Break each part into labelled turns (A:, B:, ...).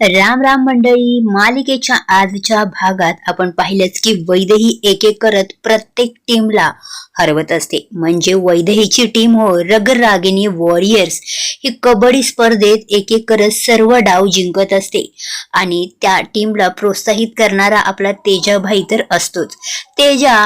A: राम राम मंडळी मालिकेच्या आजच्या भागात आपण पाहिलंच की वैदेही एक एक करत प्रत्येक टीमला हरवत असते. म्हणजे वैदेहीची टीम हो रगरागिनी वॉरियर्स ही कबड्डी स्पर्धेत एक एक करत सर्व डाव जिंकत असते. आणि त्या टीमला प्रोत्साहित करणारा आपला तेजाभाई तर असतोच. तेजा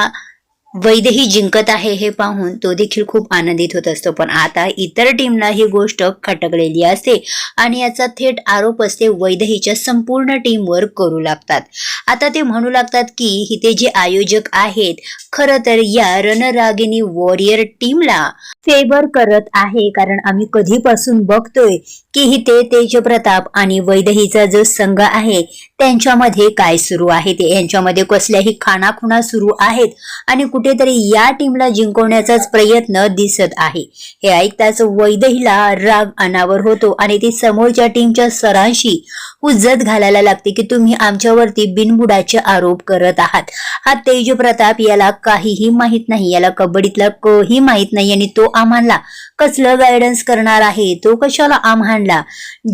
A: वैदही जिंकत आहे हे पाहून तो देखील खूप आनंदित होत असतो. पण आता इतर टीमला ही गोष्ट खटकलेली असते आणि याचा थेट आरोप असते वैदहीच्या संपूर्ण टीमवर करू लागतात. आता ते म्हणू लागतात की इथे जे आयोजक आहेत खरं तर या रणरागिनी वॉरियर टीमला फेवर करत आहे. कारण आम्ही कधीपासून बघतोय की इथे तेजप्रताप आणि वैदहीचा जो संघ आहे त्यांच्यामध्ये काय सुरू आहे? ते यांच्यामध्ये कसल्याही खाणाखुणा सुरू आहेत आणि कुठेतरी या टीमला जिंकवण्याचाच प्रयत्न दिसत आहे. हे ऐकताच वैदहीला राग अनावर होतो आणि ती समोरच्या टीमच्या सरांशी उज्जत घालायला लागते की तुम्ही आमच्यावरती बिनबुडाचे आरोप करत आहात. हा तेज प्रताप याला काहीही माहीत नाही याला कबड्डीतला काही माहीत नाही आणि तो आम्हाला कसलं गायडन्स करणार आहे? तो कशाला आम्हाला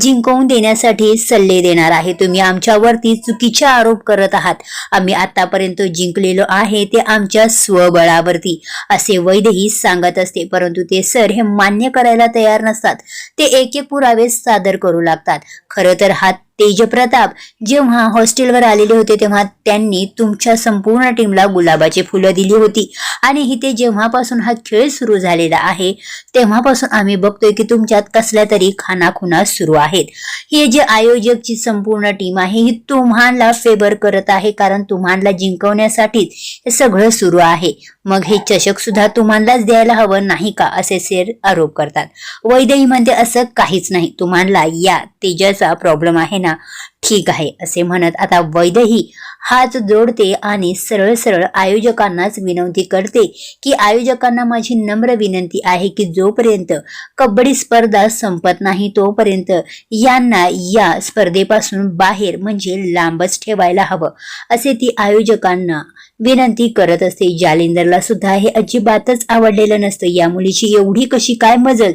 A: जिंकवून देण्यासाठी सल्ले देणार आहे. तुम्ही आमच्यावरती चुकीचे आरोप करत आहात. आम्ही आतापर्यंत जिंकलेलो आहे ते आमच्या स्वबळावरती. असे वैद्यही सांगत असते. परंतु ते सर हे मान्य करायला तयार नसतात. ते एक एक पुरावे सादर करू लागतात. खरं तर हा तेजप्रताप जेव्हा हॉस्टेलवर आलेले होते तेव्हा त्यांनी तुमच्या संपूर्ण टीमला गुलाबाची फुलं दिली होती. आणि इथे जेव्हापासून हा खेळ सुरू झालेला आहे तेव्हापासून आम्ही बघतोय की तुमच्यात कसल्या तरी खानाखुना सुरू आहेत. हे जे आयोजकची संपूर्ण टीम आहे ही तुम्हाला फेवर करत आहे कारण तुम्हाला जिंकवण्यासाठीच हे सगळं सुरू आहे. मग हे चषक सुद्धा तुम्हालाच द्यायला हवं नाही का? असे सेर आरोप करतात. वैदेही म्हणते असं काहीच नाही. तुम्हाला या तेजाचा प्रॉब्लेम आहे ना? ठीक आहे असे म्हणत आता वैदही हात जोडते आणि सरळ सरळ आयोजकांनाच विनंती करते की आयोजकांना माझी नम्र विनंती आहे की जोपर्यंत कबड्डी स्पर्धा संपत नाही तोपर्यंत यांना या स्पर्धेपासून बाहेर म्हणजे लांबच ठेवायला हवं असे ती आयोजकांना विनंती करत असते. जालिंदरला सुद्धा हे अजिबातच आवडलेलं नसतं. या मुलीची एवढी कशी काय मजल?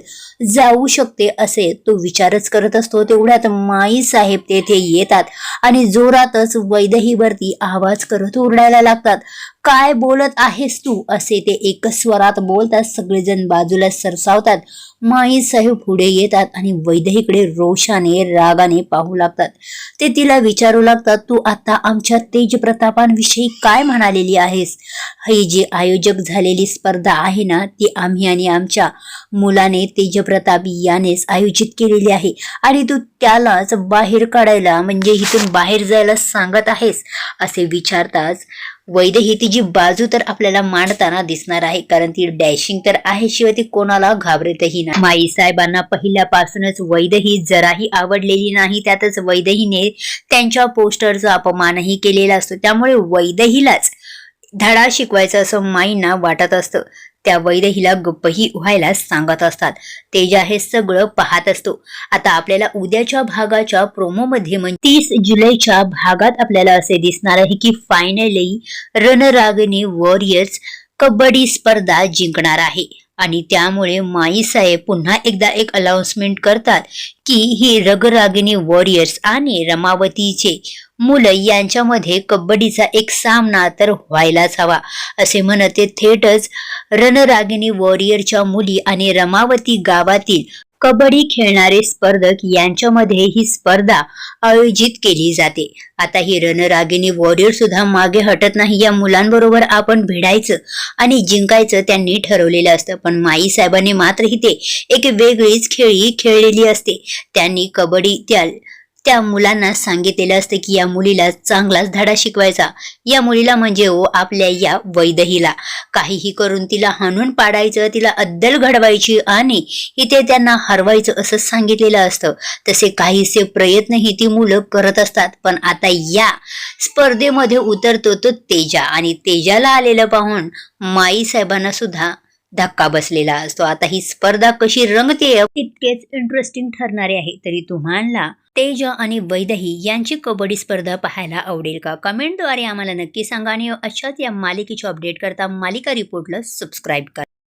A: जाऊ शकते असे तो विचारच करत असतो. तेवढ्यात माई साहेब तेथे येतात आणि जोरातच वैदहीवरती आवाज करत ओरडायला लागतात. काय बोलत आहेस तू? असे ते एकच स्वरात बोलतात. सगळेजण बाजूला सरसावतात. माई साहेब पुढे येतात आणि वैदहीकडे रोषाने रागाने पाहू लागतात. ते तिला विचारू लागतात तू आता आमच्या तेज प्रतापांविषयी काय म्हणालेली आहेस? ही जी आयोजक झालेली स्पर्धा आहे ना ती आम्ही आणि आमच्या मुलाने तेजप्रताप यानेच आयोजित केलेली आहे. आणि तू त्यालाच बाहेर काढायला म्हणजे इथून बाहेर जायला सांगत आहेस? असे विचारताच वैदेही तिची बाजू तर आपल्याला मांडताना दिसणार आहे कारण ती डॅशिंग तर आहे शिवाय ती कोणाला घाबरतही नाही. माई साहेबांना पहिल्यापासूनच वैदेही जराही आवडलेली नाही त्यातच वैदेहीने त्यांच्या पोस्टरचा अपमानही केलेला असतो. त्यामुळे वैदेहीलाच धडा शिकवायचं असं माईंना वाटत असतं. त्या वैदेहीला गप्पही व्हायला सांगत असतात. तेजा हे सगळं पाहत असतो. आता आपल्याला उद्याच्या भागाच्या प्रोमोमध्ये म्हणजे तीस जुलैच्या भागात आपल्याला असे दिसणार आहे की फायनली रणरागिणी वॉरियर्स कबड्डी स्पर्धा जिंकणार आहे. आणि त्यामुळे माई साहेब पुन्हा एकदा एक अनाउन्समेंट करतात की ही रगरागिनी वॉरियर्स आणि रमावतीचे मुलं यांच्यामध्ये कबड्डीचा एक सामना तर व्हायलाच हवा असे म्हणत ते थेटच रणरागिणी वॉरियरच्या मुली आणि रमावती गावातील कबड्डी खेळणारे स्पर्धक यांच्यामध्ये ही स्पर्धा आयोजित केली जाते. आता ही रणरागिणी वॉरियर सुद्धा मागे हटत नाही या मुलांबरोबर आपण भिडायचं आणि जिंकायचं त्यांनी ठरवलेलं असतं. पण माई साहेबांनी मात्र इथे एक वेगळीच खेळी खेळलेली असते. त्यांनी कबड्डी त्या त्या मुलांना सांगितलेलं असतं की या मुलीला चांगलाच धडा शिकवायचा. या मुलीला म्हणजे ओ आपल्या या वैदहीला. काहीही करून तिला हाणून पाडायचं तिला अद्दल घडवायची आणि इथे त्यांना हरवायचं असं सांगितलेलं असतं. तसे काहीसे प्रयत्नही ती मुलं करत असतात. पण आता या स्पर्धेमध्ये उतरतो तो तेजा आणि तेजाला आलेलं पाहून माई साहेबांना सुद्धा धक्का बसलेला असतो. आता ही स्पर्धा कशी रंगते तितकेच इंटरेस्टिंग ठरणारे आहे. तरी तुम्हाला तेज आणि वैदही यांची कबड्डी स्पर्धा पाहायला आवडेल का? कमेंटद्वारे आम्हाला नक्की सांगा आणि अशाच या मालिकेची अपडेट करता मालिका रिपोर्टला सबस्क्राईब करा.